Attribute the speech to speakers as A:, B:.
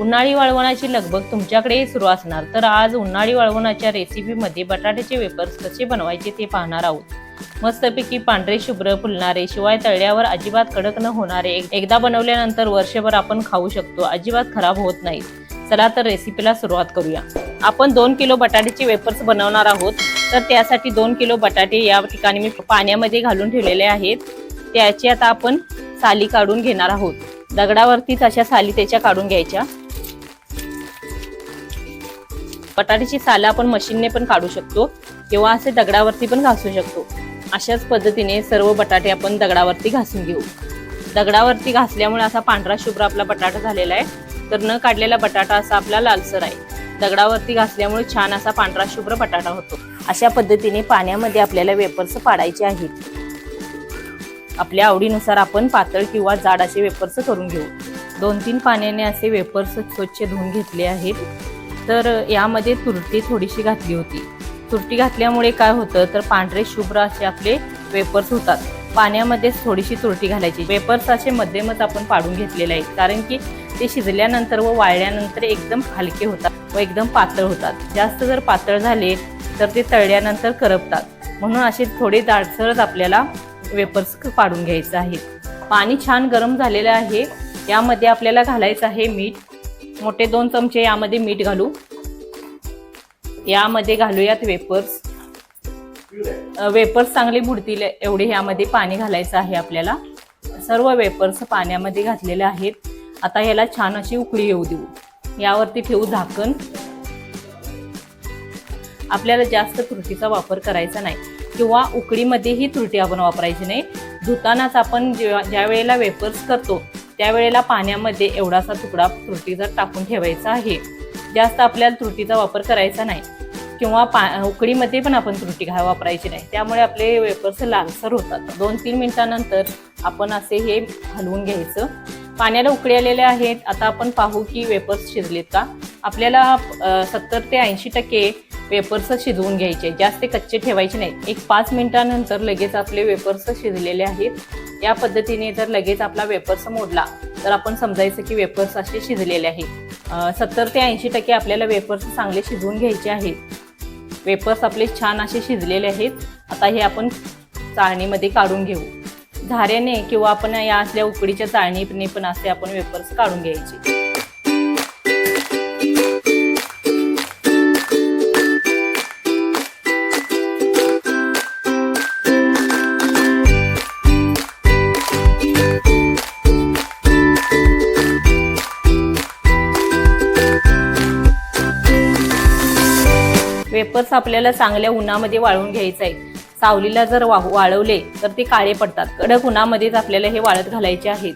A: उन्हाळी वाळवणाची लगबग तुमच्याकडेही सुरू असणार तर आज उन्हाळी वाळवणाच्या रेसिपीमध्ये बटाट्याचे वेपर्स कसे बनवायचे ते पाहणार आहोत. मस्तपैकी पांढरे शुभ्र फुलणारे शिवाय तळल्यावर अजिबात कडक न होणारे एक- एकदा बनवल्यानंतर वर्षभर आपण खाऊ शकतो अजिबात खराब होत नाही. चला तर रेसिपीला सुरुवात करूया. आपण दोन किलो बटाट्याचे वेपर्स बनवणार आहोत तर त्यासाठी दोन किलो बटाटे या ठिकाणी मी पाण्यामध्ये घालून ठेवलेले आहेत. त्याची आता आपण साली काढून घेणार आहोत. दगडावरतीच अशा साली त्याच्या काढून घ्यायच्या. बटाट्याची सालं आपण मशीनने पण काढू शकतो किंवा असे दगडावरती पण घासू शकतो. अशाच पद्धतीने सर्व बटाटे आपण दगडावरती घासून घेऊ. दगडावरती घासल्यामुळे असा पांढरा शुभ्र आपला बटाटा झालेला आहे. तर न काढलेला बटाटा असा आपला लालसर आहे. दगडावरती घासल्यामुळे छान असा पांढरा शुभ्र बटाटा होतो. अशा पद्धतीने पाण्यामध्ये आपल्याला वेपर्स पाडायचे आहेत. आपल्या आवडीनुसार आपण पातळ किंवा जाड असे वेपर्स करून घेऊ. दोन तीन पाण्याने असे वेपर्स स्वच्छ धुवून घेतले आहेत. तर यामध्ये तुरटी थोडीशी घातली होती. तुरटी घातल्यामुळे काय होतं तर पांढरे शुभ्र असे आपले वेपर्स होतात. पाण्यामध्येच थोडीशी तुरटी घालायची. वेपर्स असे मध्यमच आपण पाडून घेतलेले आहेत कारण की ते शिजल्यानंतर व वाळल्यानंतर एकदम हलके होतात व एकदम पातळ होतात. जास्त जर पातळ झाले तर ते तळल्यानंतर करपतात. म्हणून असे थोडे दाटसरच आपल्याला वेपर्स पाडून घ्यायचं आहे पाणी छान गरम झालेलं आहे. यामध्ये आपल्याला घालायचं आहे मीठ मोठे दोन चमचे यामध्ये मीठ घालू. यामध्ये घालूयात वेपर्स. वेपर्स चांगले बुडतील एवढे यामध्ये पाणी घालायचं आहे आपल्याला. सर्व वेपर्स पाण्यामध्ये घातलेले आहेत. आता ह्याला छान अशी उकळी येऊ देऊ. यावरती ठेवू झाकण. आपल्याला जास्त तुरटीचा वापर करायचा नाही. किंवा उकडीमध्येही तुरटी आपण वापरायची नाही. धुतानाच आपण ज्या ज्या वेळेला वेपर्स करतो त्यावेळेला पाण्यामध्ये एवढासा तुकडा तुरटीचा टाकून ठेवायचा आहे जास्त आपल्याला तुरटीचा वापर करायचा नाही. किंवा पा उकडीमध्ये पण आपण तुरटी घा वापरायची नाही. त्यामुळे आपले वेपर्स लालसर होतात. दोन तीन मिनटानंतर आपण असे हे हलवून घ्यायचं. पाण्याला उकळी आलेले आहेत. आता आपण पाहू की वेपर्स शिजलेत का. आपल्याला सत्तर ते ऐंशी टक्के वेपर्स शिजवून घ्यायचे. जास्त कच्चे ठेवायचे नाहीत एक पाच मिनिटानंतर लगेच आपले वेपर्स शिजलेले आहेत. या पद्धतीने जर लगेच आपला वेपर्स मोडला तर आपण समजायचं की वेपर्स असे शिजलेले आहेत. सत्तर ते ऐंशी टक्के आपल्याला वेपर्स चांगले शिजवून घ्यायचे आहेत. वेपर्स आपले छान असे शिजलेले आहेत. आता हे आपण चाळणीमध्ये काढून घेऊ. झाऱ्याने किंवा आपण या असल्या उकडीच्या चाळणीने पण असे आपण वेपर्स काढून घ्यायचे. वेपर्स आपल्याला चांगल्या उन्हामध्ये वाळवून घ्यायचं आहे. सावलीला जर वा वाळवले तर ते काळे पडतात. कडक उन्हामध्येच आपल्याला हे वाळत घालायचे आहेत.